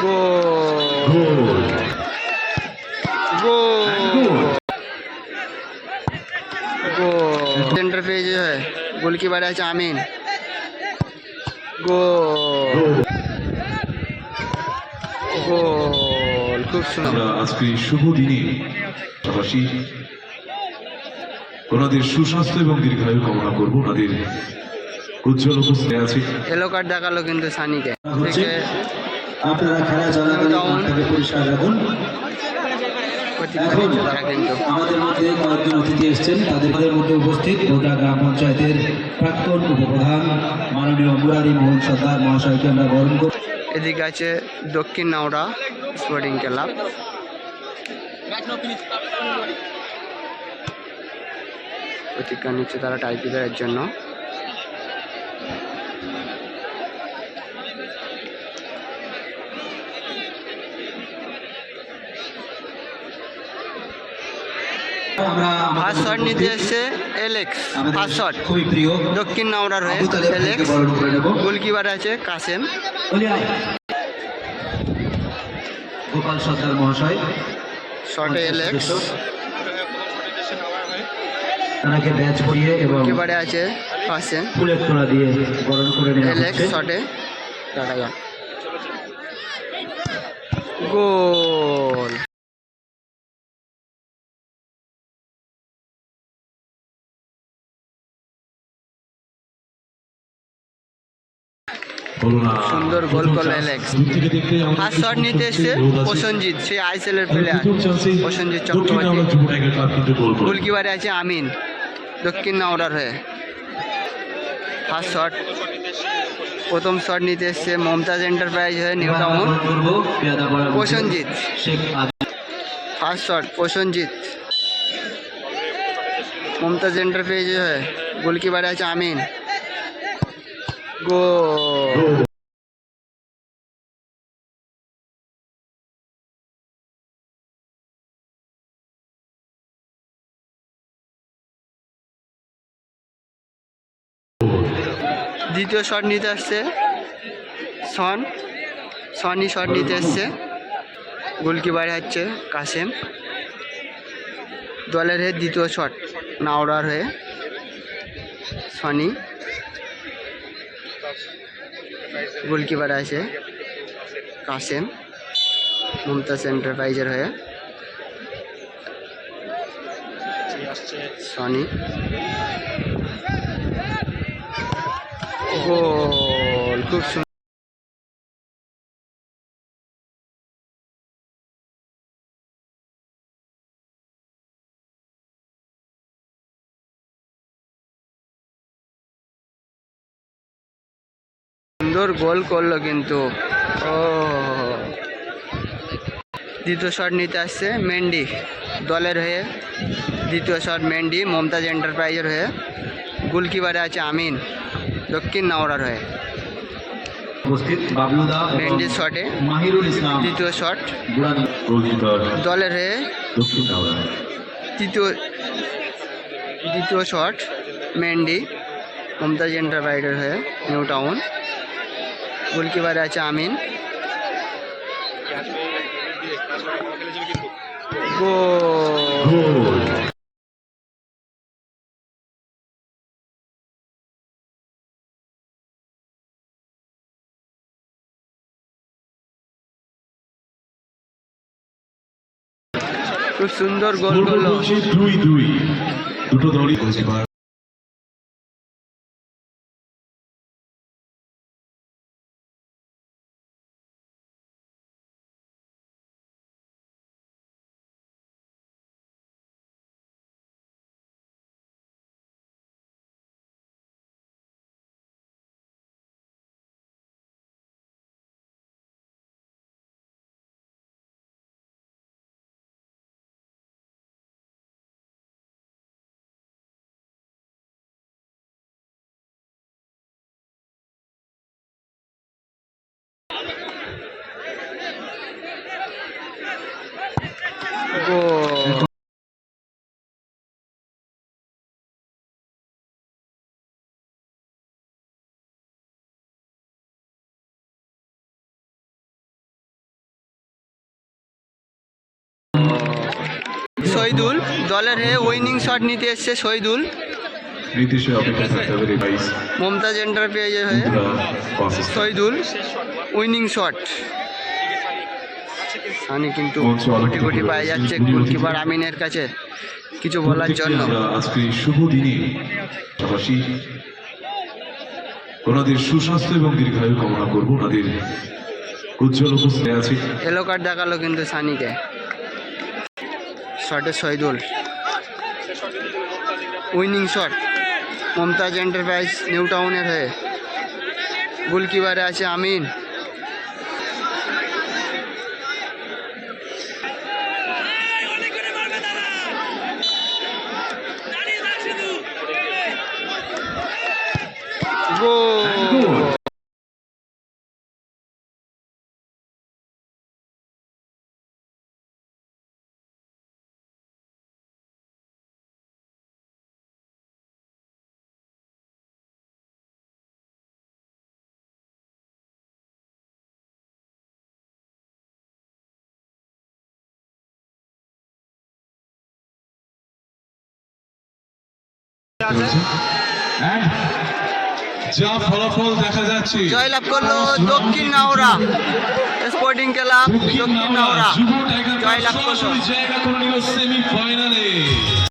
গোল। গোল গোল centre পেয়েছে গোলকিপারে আছে আমিন গোল গোল খুব সুন্দর আজকে শুভ দিনে ওনাদের সুস্বাস্থ্য এবং দীর্ঘায়ু কামনা করব। ওনাদের উজ্জ্বল উপস্থিতি আছে। এলো কার্ড দেখাল কিন্তু সানিকে। আপনারা খেলা চলাকালীন মাঠটাকে পরিষ্কার রাখুন। এখন আমাদের মধ্যে কয়েকজন অতিথি এসেছেন। তাদের মধ্যে উপস্থিত গোটা গ্রাম পঞ্চায়েতের প্রাক্তন উপপ্রধান মাননীয় মুরারি মোহন সর্দার মহাশয়কে আমরা বরণ করি এদিকে আছে দক্ষিণ নাওড়া স্পোর্টিং ক্লাব। প্রতিজ্ঞা নিচ্ছে তারা টাইপিকারের জন্য। শট নিতে এসছে এলেক্স শট খুবই প্রিয় দক্ষিণ তালেব ভাইকে এলেক্স। গোলকিপার আছে কাসেম। গোপাল সর্দার মহাশয়। শটে এলেক্স। তাকে ব্যাচ পরিয়ে এবং গোলকিপারে আছে কাসেম। ফুলের তোড়া দিয়ে বরণ করে নেওয়া এলেক্স শটে। দেখা যাক গোল। সুন্দর গোল করল আমাদের ফার্স্ট শট নিতে এসছে প্রসঞ্জিৎ সে আইসেলের আর প্লেয়ার দক্ষিণ চক্রবর্তী। গোলকিপারে আছে আমিন দক্ষিণ নাওড়ার হয়ে। First shot. প্রথম শট নিতে এসছে মমতাজ এন্টারপ্রাইজ হয়ে নিউ টাউন। আজ first shot Prasenjit Mumtaz enterprise হয়ে গোলকিপারে আছে আমিন। গোল দ্বিতীয় শট নিতে আসছে সন সনি শট নিতে এসছে। গোলকিপারে হচ্ছে কাসেম। দলের হয়ে দ্বিতীয় শট নাওড়ার হয়ে সনি গোলকিপার আছে কাসেম মুমতাজ এন্টারপ্রাইজের হয়ে। সনি। গোল খুব সুন্দর গোল করল কিন্তু। ও। দ্বিতীয় শট নিতে আসছে মেন্ডি দলের হয়ে। দ্বিতীয় শট মেন্ডি মমতাজ এন্টারপ্রাইজের হয়ে। গোলকিপারে আছে আমিন দক্ষিণ নাওড়ার হয়ে। মেন্ডির শটে দ্বিতীয় শট দলের হয়ে তৃতীয় দ্বিতীয় শট মেন্ডি মমতাজ এন্টারপ্রাইজের হয়ে নিউ টাউন গোলকিপারে আছে আমিন। গোল। খুব সুন্দর গোল গোল করল দুই দুই। দুটো দলই গোলকিপার। শহীদুল দলের হয়ে উইনিং শট নিতে এসছে শহীদুল। মমতাজ এন্টারপ্রাইজের হয়ে শহীদুল উইনিং শট সানি কিন্তু গুটি গুটি পায়ে যাচ্ছে গোলকিপার আমিনের কাছে। কিছু বলার জন্য। আজকে শুভ দিনে পাশাপাশি ওনাদের সুস্বাস্থ্য এবং দীর্ঘায়ু কামনা করব। ওনাদের উজ্জ্বল উপস্থিতি আছে। এলো কার্ড দেখাল কিন্তু সানিকে। শটে Shahidul winning shot. Mumtaz enterprise new টাউনের হয়ে। গোলকিপারে আছে আমিন। And যা ফলাফল দেখা যাচ্ছে। জয়লাভ করল দক্ষিণ নাওরা স্পোর্টিং ক্লাব দক্ষিণ নাওরা জয়লাভ করল। জায়গা করে নিল সেমিফাইনালে